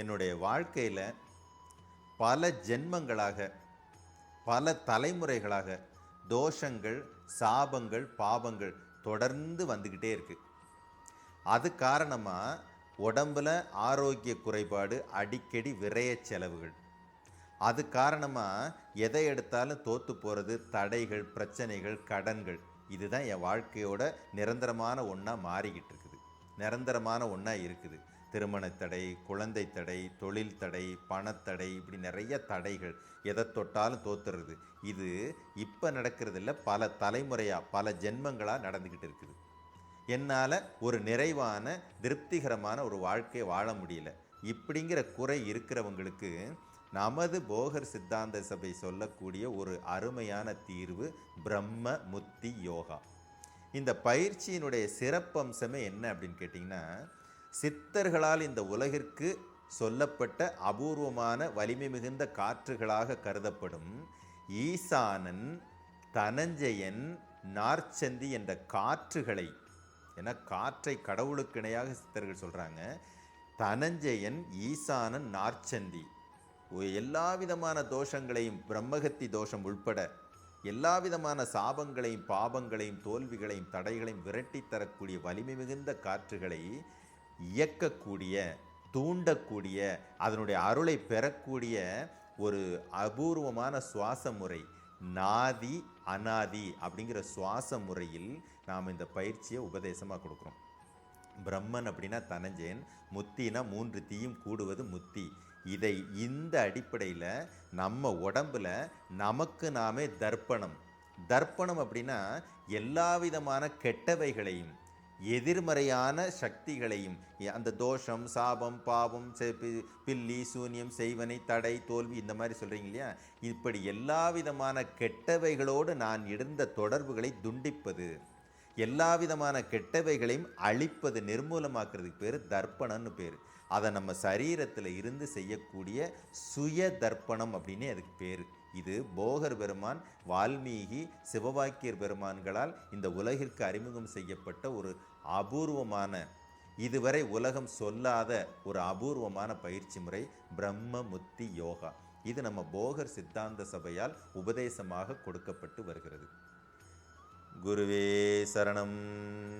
என்னுடைய வாழ்க்கையில் பல ஜென்மங்களாக பல தலைமுறைகளாக தோஷங்கள் சாபங்கள் பாவங்கள் தொடர்ந்து வந்துக்கிட்டே இருக்குது அது காரணமாக உடம்பில் ஆரோக்கிய குறைபாடு அடிக்கடி விரைய செலவுகள். அது காரணமாக எதை எடுத்தாலும் தோற்று போகிறது தடைகள் பிரச்சனைகள் கடன்கள். இதுதான் என் வாழ்க்கையோட நிரந்தரமான ஒன்றா மாறிக்கிட்டு இருக்குது நிரந்தரமான ஒன்றா இருக்குது. திருமண தடை குழந்தை தடை தொழில் தடை பணத்தடை இப்படி நிறைய தடைகள். எதை தொட்டாலும் தோத்துறது இது இப்போ நடக்கிறதில்ல பல தலைமுறையாக பல ஜென்மங்களாக நடந்துக்கிட்டு இருக்குது. என்னால் ஒரு நிறைவான திருப்திகரமான ஒரு வாழ்க்கையை வாழ முடியல. இப்படிங்கிற குறை இருக்கிறவங்களுக்கு நமது போகர் சித்தாந்த சபை சொல்லக்கூடிய ஒரு அருமையான தீர்வு பிரம்ம முத்தி யோகா. இந்த பயிற்சியினுடைய சிறப்பம்சமே என்ன அப்படின்னு கேட்டிங்கன்னா சித்தர்களால் இந்த உலகிற்கு சொல்லப்பட்ட அபூர்வமான வலிமை மிகுந்த காற்றுகளாக கருதப்படும் ஈசானன் தனஞ்சயன் நார்ச்சந்தி என்ற காற்றுகளை ஏன்னா காற்றை கடவுளுக்கு இணையாக சித்தர்கள் சொல்கிறாங்க தனஞ்சயன் ஈசானன் நார்ச்சந்தி. எல்லா விதமான தோஷங்களையும் பிரம்மகத்தி தோஷம் உள்பட எல்லா விதமான சாபங்களையும் பாபங்களையும் தோல்விகளையும் தடைகளையும் விரட்டி தரக்கூடிய வலிமை மிகுந்த காற்றுகளை இயக்கக்கூடிய தூண்டக்கூடிய அதனுடைய அருளை பெறக்கூடிய ஒரு அபூர்வமான சுவாச முறை நாதி அனாதி அப்படிங்கிற சுவாச முறையில் நாம் இந்த பயிற்சியை உபதேசமாக கொடுக்குறோம். பிரம்மன் அப்படின்னா தனஞ்சயன் முத்தினா மூன்று தீயும் கூடுவது முத்தி. இதை இந்த அடிப்படையில் நம்ம உடம்புல நமக்கு நாமே தர்ப்பணம். தர்ப்பணம் அப்படின்னா எல்லா விதமான கெட்டவைகளையும் எதிர்மறையான சக்திகளையும் அந்த தோஷம் சாபம் பாவம் செ- பி- பில்லி சூன்யம் செய்வனை தடை தோல்வி இந்த மாதிரி சொல்கிறீங்க இல்லையா? இப்படி எல்லா விதமான கெட்டவைகளோடு நான் இருந்த தொடர்புகளை துண்டிப்பது. எல்லா விதமான கெட்டவைகளையும் அழிப்பது நிர்மூலமாக்குறதுக்கு பேர் தர்ப்பணம்னு பேர். அதை நம்ம சரீரத்தில் இருந்து செய்யக்கூடிய சுய தர்ப்பணம் அப்படின்னே அதுக்கு பேர். இது போகர் பெருமான் வால்மீகி சிவவாக்கியர் பெருமான்களால் இந்த உலகிற்கு அறிமுகம் செய்யப்பட்ட ஒரு அபூர்வமான இதுவரை உலகம் சொல்லாத ஒரு அபூர்வமான பயிற்சி முறை பிரம்ம முத்தி யோகா. இது நம்ம போகர் சித்தாந்த சபையால் உபதேசமாக கொடுக்கப்பட்டு வருகிறது. गुरुवे शरणम्।